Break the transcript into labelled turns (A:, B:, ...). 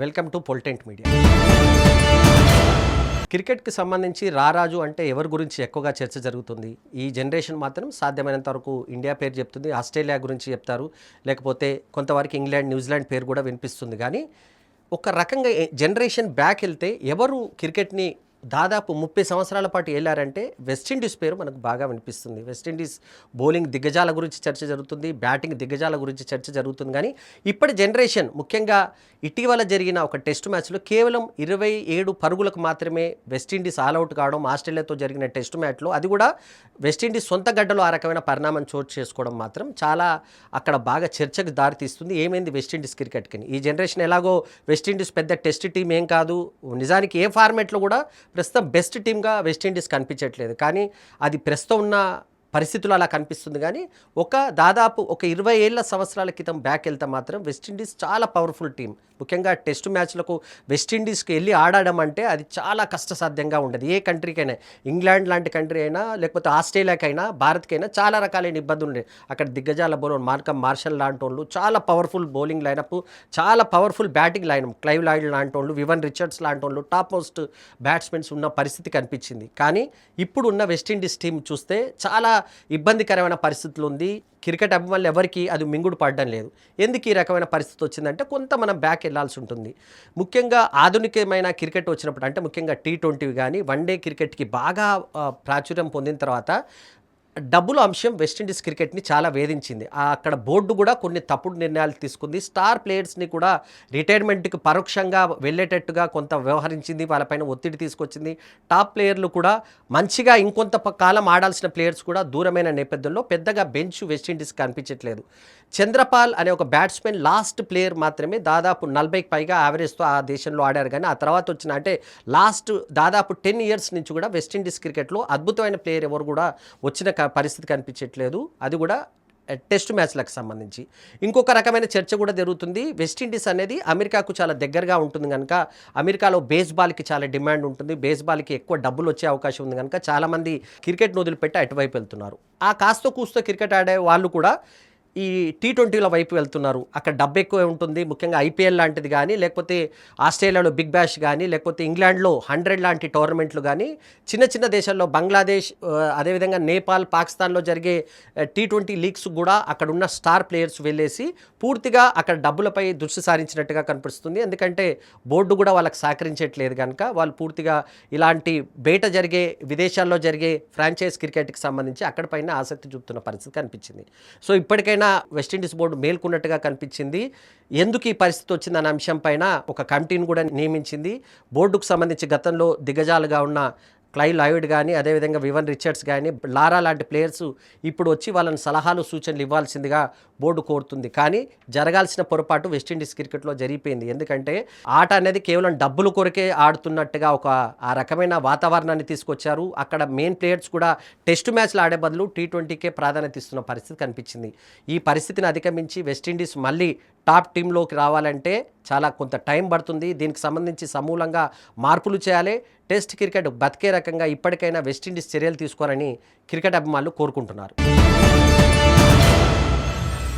A: Welcome to పొలిటెంట్ media. క్రికెట్కి సంబంధించి రారాజు అంటే ఎవరి గురించి ఎక్కువగా చర్చ జరుగుతుంది? ఈ జనరేషన్ మాత్రం సాధ్యమైనంత వరకు ఇండియా పేరు చెప్తుంది ఆస్ట్రేలియా గురించి చెప్తారు లేకపోతే కొంతవరకు ఇంగ్లాండ్ న్యూజిలాండ్ పేరు కూడా వినిపిస్తుంది. కానీ ఒక రకంగా జనరేషన్ బ్యాక్ వెళ్తే ఎవరు క్రికెట్ని దాదాపు ముప్పై సంవత్సరాల పాటు వెళ్ళారంటే వెస్టిండీస్ పేరు మనకు బాగా వినిపిస్తుంది. వెస్టిండీస్ బౌలింగ్ దిగ్గజాల గురించి చర్చ జరుగుతుంది బ్యాటింగ్ దిగ్గజాల గురించి చర్చ జరుగుతుంది. కానీ ఇప్పటి జనరేషన్ ముఖ్యంగా ఇటీవల జరిగిన ఒక టెస్ట్ మ్యాచ్లో కేవలం ఇరవై ఏడు పరుగులకు మాత్రమే వెస్టిండీస్ ఆల్అవుట్ కావడం ఆస్ట్రేలియాతో జరిగిన టెస్ట్ మ్యాచ్లో అది కూడా వెస్టిండీస్ సొంత గడ్డలో ఆ రకమైన పరిణామం చోటు చేసుకోవడం మాత్రం చాలా అక్కడ బాగా చర్చకు దారితీస్తుంది. ఏమైంది వెస్టిండీస్ క్రికెట్కి ఈ జనరేషన్ ఎలాగో వెస్టిండీస్ పెద్ద టెస్ట్ టీం ఏం కాదు. నిజానికి ఏ ఫార్మేట్లో కూడా ప్రస్తుతం బెస్ట్ టీమ్గా వెస్టిండీస్ కనిపించట్లేదు. కానీ అది ప్రస్తుతం ఉన్న పరిస్థితులు అలా కనిపిస్తుంది కానీ ఒక దాదాపు ఒక ఇరవై ఏళ్ళ సంవత్సరాల క్రితం బ్యాక్ వెళ్తే మాత్రం వెస్టిండీస్ చాలా పవర్ఫుల్ టీం ముఖ్యంగా టెస్ట్ మ్యాచ్లకు వెస్టిండీస్కి వెళ్ళి ఆడడం అంటే అది చాలా కష్టసాధ్యంగా ఉండదు. ఏ కంట్రీకైనా ఇంగ్లాండ్ లాంటి కంట్రీ అయినా లేకపోతే ఆస్ట్రేలియాకైనా భారత్కైనా చాలా రకాలైన ఇబ్బందులు ఉన్నాయి అక్కడ దిగ్గజాల బౌలర్ మార్కమ్ మార్షల్ లాంటి వాళ్ళు చాలా పవర్ఫుల్ బౌలింగ్ లైనప్ చాలా powerful batting line Clive Lloyd లాంటి వాళ్ళు వివన్ రిచర్డ్స్ లాంటి వాళ్ళు టాప్ మోస్ట్ బ్యాట్స్మెన్స్ ఉన్న పరిస్థితి కనిపించింది. కానీ ఇప్పుడు ఉన్న వెస్టిండీస్ టీం చూస్తే చాలా ఇబ్బందికరమైన పరిస్థితులు ఉంది క్రికెట్ అభిమానులు ఎవరికి అది మింగుడు పడడం లేదు. ఎందుకు ఈ రకమైన పరిస్థితి వచ్చిందంటే కొంత మనం బ్యాక్ వెళ్ళాల్సి ఉంటుంది. ముఖ్యంగా ఆధునికమైన క్రికెట్ వచ్చినప్పుడు అంటే ముఖ్యంగా టీ ట్వంటీ కానీ వన్ డే క్రికెట్కి బాగా ప్రాచుర్యం పొందిన తర్వాత డబ్బుల అంశం వెస్టిండీస్ క్రికెట్ని చాలా వేధించింది. ఆ అక్కడ బోర్డు కూడా కొన్ని తప్పుడు నిర్ణయాలు తీసుకుంది. స్టార్ ప్లేయర్స్ని కూడా రిటైర్మెంట్కి పరోక్షంగా వెళ్ళేటట్టుగా కొంత వ్యవహరించింది. వాళ్ళపైన ఒత్తిడి తీసుకొచ్చింది. టాప్ ప్లేయర్లు కూడా మంచిగా ఇంకొంత కాలం ఆడాల్సిన ప్లేయర్స్ కూడా దూరమైన నేపథ్యంలో పెద్దగా బెంచ్ వెస్టిండీస్ కనిపించట్లేదు. చంద్రపాల్ అనే ఒక బ్యాట్స్మెన్ లాస్ట్ ప్లేయర్ మాత్రమే దాదాపు నలభైకి పైగా యావరేజ్తో ఆ దేశంలో ఆడారు. కానీ ఆ తర్వాత వచ్చిన అంటే లాస్ట్ దాదాపు టెన్ ఇయర్స్ నుంచి కూడా వెస్టిండీస్ క్రికెట్లో అద్భుతమైన ప్లేయర్ ఎవరు కూడా వచ్చిన క- పరిస్థితి కనిపించట్లేదు. అది కూడా టెస్ట్ మ్యాచ్లకు సంబంధించి. ఇంకొక రకమైన చర్చ కూడా జరుగుతుంది. వెస్టిండీస్ అనేది అమెరికాకు చాలా దగ్గరగా ఉంటుంది కనుక అమెరికాలో బేస్బాల్కి చాలా డిమాండ్ ఉంటుంది. బేస్బాల్కి ఎక్కువ డబ్బులు వచ్చే అవకాశం ఉంది కనుక చాలామంది క్రికెట్ వదిలిపెట్టి అటువైపు వెళ్తున్నారు. ఆ కాస్త కూస్తో క్రికెట్ ఆడే వాళ్ళు కూడా ఈ టీ ట్వంటీల వైపు వెళ్తున్నారు. అక్కడ డబ్బు ఎక్కువ ఉంటుంది. ముఖ్యంగా ఐపీఎల్ లాంటిది కానీ లేకపోతే ఆస్ట్రేలియాలో బిగ్ బ్యాష్ కానీ లేకపోతే ఇంగ్లాండ్లో హండ్రెడ్ లాంటి టోర్నమెంట్లు కానీ చిన్న చిన్న దేశాల్లో బంగ్లాదేశ్ అదేవిధంగా నేపాల్ పాకిస్తాన్లో జరిగే టీ ట్వంటీ లీగ్స్ కూడా అక్కడ ఉన్న స్టార్ ప్లేయర్స్ వెళ్ళేసి పూర్తిగా అక్కడ డబ్బులపై దృష్టి సారించినట్టుగా కనిపిస్తుంది. ఎందుకంటే బోర్డు కూడా వాళ్ళకి సహకరించట్లేదు కనుక వాళ్ళు పూర్తిగా ఇలాంటి బయట జరిగే విదేశాల్లో జరిగే ఫ్రాంచైజ్ క్రికెట్కి సంబంధించి అక్కడ పైన ఆసక్తి చూపుతున్న పరిస్థితి కనిపించింది. సో ఇప్పటికైనా వెస్టిండీస్ బోర్డు మేల్కొన్నట్టుగా కనిపించింది. ఎందుకు ఈ పరిస్థితి వచ్చిందన్న అంశం పైన ఒక కమిటీని కూడా నియమించింది. బోర్డుకు సంబంధించి గతంలో దిగజాలుగా ఉన్న క్లై లాయిడ్ కానీ అదేవిధంగా వివన్ రిచర్డ్స్ కానీ లారా లాంటి ప్లేయర్స్ ఇప్పుడు వచ్చి వాళ్ళని సలహాలు సూచనలు ఇవ్వాల్సిందిగా బోర్డు కోరుతుంది. కానీ జరగాల్సిన పొరపాటు వెస్టిండీస్ క్రికెట్లో జరిగిపోయింది. ఎందుకంటే ఆట అనేది కేవలం డబ్బులు కొరకే ఆడుతున్నట్టుగా ఒక ఆ రకమైన వాతావరణాన్ని తీసుకొచ్చారు. అక్కడ మెయిన్ ప్లేయర్స్ కూడా టెస్ట్ మ్యాచ్లు ఆడే బదులు టీ ట్వంటీకే ప్రాధాన్యత ఇస్తున్న పరిస్థితి కనిపించింది. ఈ పరిస్థితిని అధిగమించి వెస్టిండీస్ మళ్ళీ టాప్ టీంలోకి రావాలంటే చాలా కొంత టైం పడుతుంది. దీనికి సంబంధించి సమూలంగా మార్పులు చేయాలి. టెస్ట్ క్రికెట్ బతికే రకంగా ఇప్పటికైనా వెస్టిండీస్ చర్యలు తీసుకోవాలని క్రికెట్ అభిమానులు కోరుకుంటున్నారు.